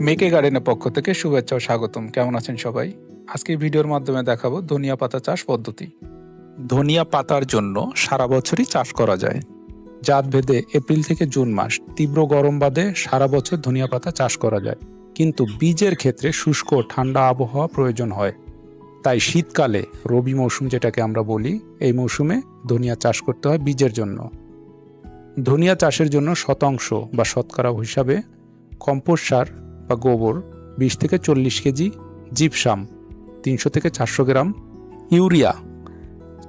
মেকে গার্ডেনের পক্ষ থেকে শুভেচ্ছা ও স্বাগতম। কেমন আছেন সবাই? আজকে ভিডিওর মাধ্যমে দেখাবো ধনিয়া পাতা চাষ পদ্ধতি। ধনিয়া পাতার জন্য সারা বছরই চাষ করা যায়। জাত ভেদে এপ্রিল থেকে জুন মাস তীব্র গরম বাদে সারা বছর ধনিয়া পাতা চাষ করা যায়। কিন্তু বীজের ক্ষেত্রে শুষ্ক ঠান্ডা আবহাওয়া প্রয়োজন হয়। তাই শীতকালে রবি মৌসুম যেটাকে আমরা বলি, এই মৌসুমে ধনিয়া চাষ করতে হয় বীজের জন্য। ধনিয়া চাষের জন্য শতাংশ বা শতকরা হিসাবে কম্পোস্ট সার বা গোবর, বিশ থেকে চল্লিশ কেজি জিপসাম, তিনশো থেকে চারশো গ্রাম ইউরিয়া,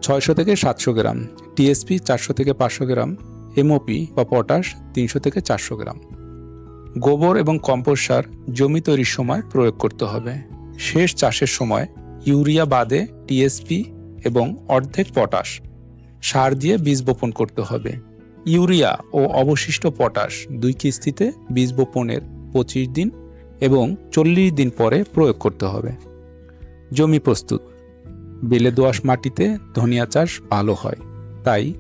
ছয়শো থেকে সাতশো গ্রাম, টিএসপি চারশো থেকে পাঁচশো গ্রাম, এমওপি বা পটাশ তিনশো থেকে চারশো গ্রাম। গোবর এবং কম্পোস্ট সার জমি তৈরির সময় প্রয়োগ করতে হবে। শেষ চাষের সময় ইউরিয়া বাদে টিএসপি এবং অর্ধেক পটাশ সার দিয়ে বীজ বপন করতে হবে। ইউরিয়া ও অবশিষ্ট পটাশ দুই কিস্তিতে বীজ বপনের পঁচিশ দিন এবং চল্লিশ দিন পরে প্রয়োগ করতে হবে। জমি প্রস্তুত। বেলে দোআঁশ মাটিতে ধনিয়া চাষ ভালো হয়। তাই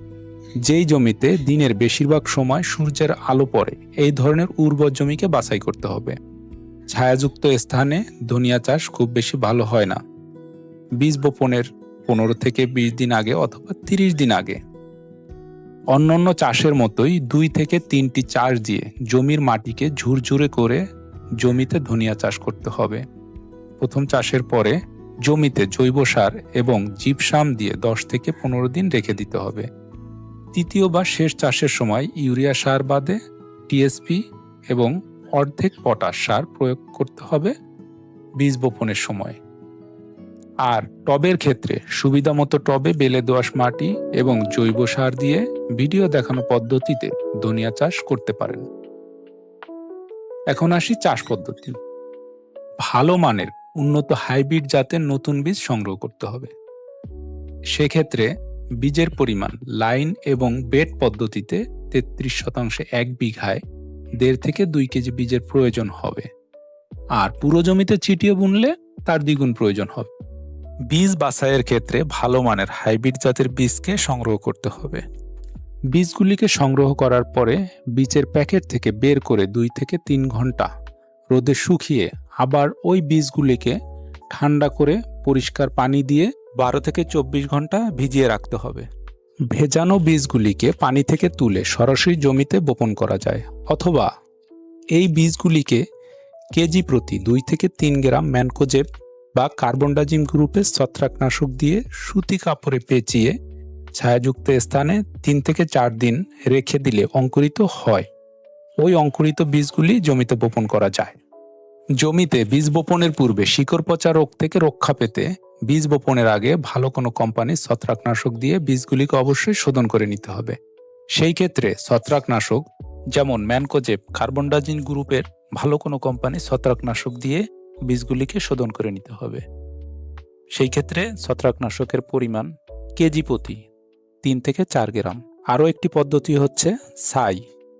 যেই জমিতে দিনের বেশিরভাগ সময় সূর্যের আলো পড়ে, এই ধরনের উর্বর জমিকে বাছাই করতে হবে। ছায়াযুক্ত স্থানে ধনিয়া চাষ খুব বেশি ভালো হয় না। বীজ বপনের পনেরো থেকে বিশ দিন আগে অথবা তিরিশ দিন আগে। অন্যান্য চাষের মতোই দুই থেকে তিনটি চাষ দিয়ে জমির মাটিকে ঝুরঝুরে করে জমিতে ধনিয়া চাষ করতে হবে। প্রথম চাষের পরে জমিতে জৈব সার এবং জিপসাম দিয়ে দশ থেকে পনেরো দিন রেখে দিতে হবে। তৃতীয় বা শেষ চাষের সময় ইউরিয়া সার বাদে টিএসপি এবং অর্ধেক পটাশ সার প্রয়োগ করতে হবে বীজ বপনের সময়। আর টবের ক্ষেত্রে সুবিধা মতো টবে বেলে দোআঁশ মাটি এবং জৈব সার দিয়ে ভিডিও দেখানো পদ্ধতিতে ধনিয়া চাষ করতে পারেন। এখন আসি চাষ পদ্ধতি। ভালো মানের উন্নত হাইব্রিড জাতের নতুন বীজ সংগ্রহ করতে হবে। সেক্ষেত্রে বীজের পরিমাণ লাইন এবং বেড পদ্ধতিতে তেত্রিশ শতাংশে এক বিঘায় দেড় থেকে দুই কেজি বীজের প্রয়োজন হবে। আর পুরো জমিতে ছিটিয়ে বুনলে তার দ্বিগুণ প্রয়োজন হবে। বীজ বাছাইয়ের ক্ষেত্রে ভালো মানের হাইব্রিড জাতের বীজকে সংগ্রহ করতে হবে। বীজগুলিকে সংগ্রহ করার পরে বীজের প্যাকেট থেকে বের করে দুই থেকে তিন ঘণ্টা রোদে শুকিয়ে আবার ওই বীজগুলিকে ঠান্ডা করে পরিষ্কার পানি দিয়ে বারো থেকে চব্বিশ ঘণ্টা ভিজিয়ে রাখতে হবে। ভেজানো বীজগুলিকে পানি থেকে তুলে সরাসরি জমিতে বপন করা যায় অথবা এই বীজগুলিকে কেজি প্রতি দুই থেকে তিন গ্রাম ম্যানকোজেব বা কার্বনডাজিম গ্রুপের ছত্রাকনাশক দিয়ে সুতি কাপড়ে পেঁচিয়ে ছায়াযুক্ত স্থানে তিন থেকে চার দিন রেখে দিলে অঙ্কুরিত হয়। ওই অঙ্কুরিত বীজগুলি জমিতে বপন করা যায়। জমিতে বীজ বপনের পূর্বে শিকড় পচা রোগ থেকে রক্ষা পেতে বীজ বপনের আগে ভালো কোনো কোম্পানির ছত্রাকনাশক দিয়ে বীজগুলিকে অবশ্যই শোধন করে নিতে হবে। সেই ক্ষেত্রে ছত্রাকনাশক, যেমন ম্যানকোজেব কার্বনডাজিন গ্রুপের ভালো কোনো কোম্পানির ছত্রাকনাশক দিয়ে বীজগুলিকে শোধন করে নিতে হবে। সেই ক্ষেত্রে ছত্রাকনাশকের পরিমাণ কেজি প্রতি তিন থেকে চার গ্রাম। আরও একটি পদ্ধতি হচ্ছে ছাই।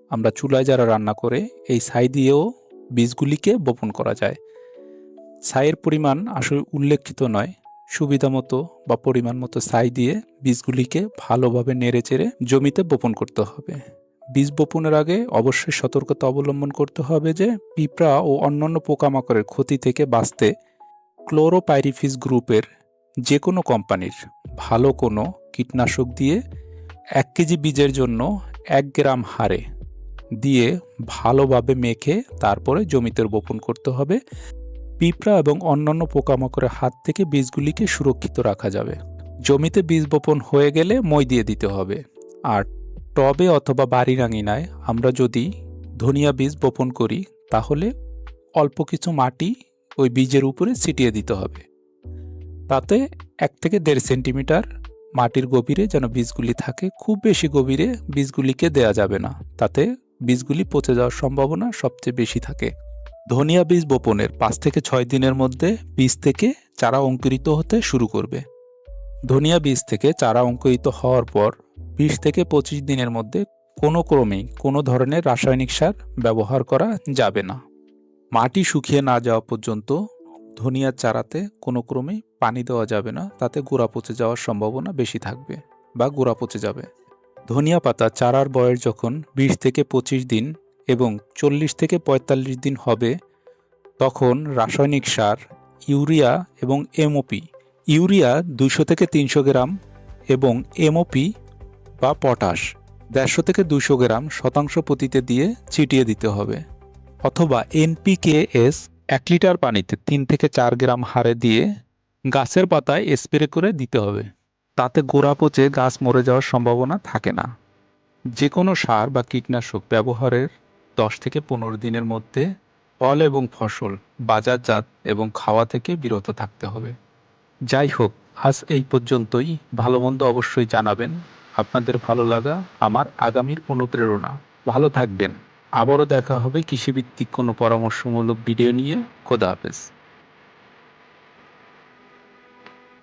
আমরা চুলায় যারা রান্না করে, এই ছাই দিয়েও বীজগুলিকে বপন করা যায়। ছাইয়ের পরিমাণ আসলে উল্লেখিত নয়। সুবিধা মতো বা পরিমাণ মতো ছাই দিয়ে বীজগুলিকে ভালোভাবে নেড়ে চেড়ে জমিতে বপন করতে হবে। বীজ বপনের আগে অবশ্যই সতর্কতা অবলম্বন করতে হবে যে, পিঁপড়া ও অন্যান্য পোকামাকড়ের ক্ষতি থেকে বাঁচতে ক্লোরোপাইরিফিস গ্রুপের যে কোনো কোম্পানির ভালো কোনো কীটনাশক দিয়ে এক কেজি বীজের জন্য এক গ্রাম হারে দিয়ে ভালোভাবে মেখে তারপরে জমিতে বপন করতে হবে। পিঁপড়া এবং অন্যান্য পোকামাকড়ের হাত থেকে বীজগুলিকে সুরক্ষিত রাখা যাবে। জমিতে বীজ বপন হয়ে গেলে মই দিয়ে দিতে হবে। আর টবে অথবা বাড়ির আঙিনায় আমরা যদি ধনিয়া বীজ বপন করি, তাহলে অল্প কিছু মাটি ওই বীজের উপরে ছিটিয়ে দিতে হবে। তাতে এক থেকে দেড় সেন্টিমিটার মাটির গভীরে যেন বীজগুলি থাকে, খুব বেশি গভীরে বীজগুলিকে দেয়া যাবে না। তাতে বীজগুলি পচে যাওয়ার সম্ভাবনা সবচেয়ে বেশি থাকে। ধনিয়া বীজ বপনের পাঁচ থেকে ছয় দিনের মধ্যে বীজ থেকে চারা অঙ্কুরিত হতে শুরু করবে। ধনিয়া বীজ থেকে চারা অঙ্কুরিত হওয়ার পর বিশ থেকে পঁচিশ দিনের মধ্যে কোনো ক্রমেই কোনো ধরনের রাসায়নিক সার ব্যবহার করা যাবে না। মাটি শুকিয়ে না যাওয়া পর্যন্ত ধনিয়ার চারাতে কোনো ক্রমেই পানি দেওয়া যাবে না, তাতে গোড়া পচে যাওয়ার সম্ভাবনা বেশি থাকবে বা গোড়া পচে যাবে। ধনিয়া পাতা চারার বয়স যখন বিশ থেকে পঁচিশ দিন এবং চল্লিশ থেকে পঁয়তাল্লিশ দিন হবে, তখন রাসায়নিক সার, ইউরিয়া এবং এমওপি, ইউরিয়া দুইশো থেকে তিনশো গ্রাম এবং এমওপি বা পটাশ দেড়শো থেকে দুশো গ্রাম শতাংশ প্রতিতে দিয়ে ছিটিয়ে দিতে হবে অথবা এনপিকেএস এক লিটার পানিতে তিন থেকে চার গ্রাম হারে দিয়ে গাছের পাতায় স্প্রে করে দিতে হবে। তাতে গোড়া পচে গাছ মরে যাওয়ার সম্ভাবনা থাকে না। যে কোনো সার বা কীটনাশক ব্যবহারের দশ থেকে পনেরো দিনের মধ্যে ফল এবং ফসল, বাজারজাত এবং খাওয়া থেকে বিরত থাকতে হবে। যাই হোক, আজ এই পর্যন্তই। ভালো মন্দ অবশ্যই জানাবেন। আপনাদের ভালো লাগা আমার আগামীর অনুপ্রেরণা। ভালো থাকবেন। আবারও দেখা হবে কৃষিভিত্তিক কোনো পরামর্শমূলক ভিডিও নিয়ে। খোদা হাফেজ।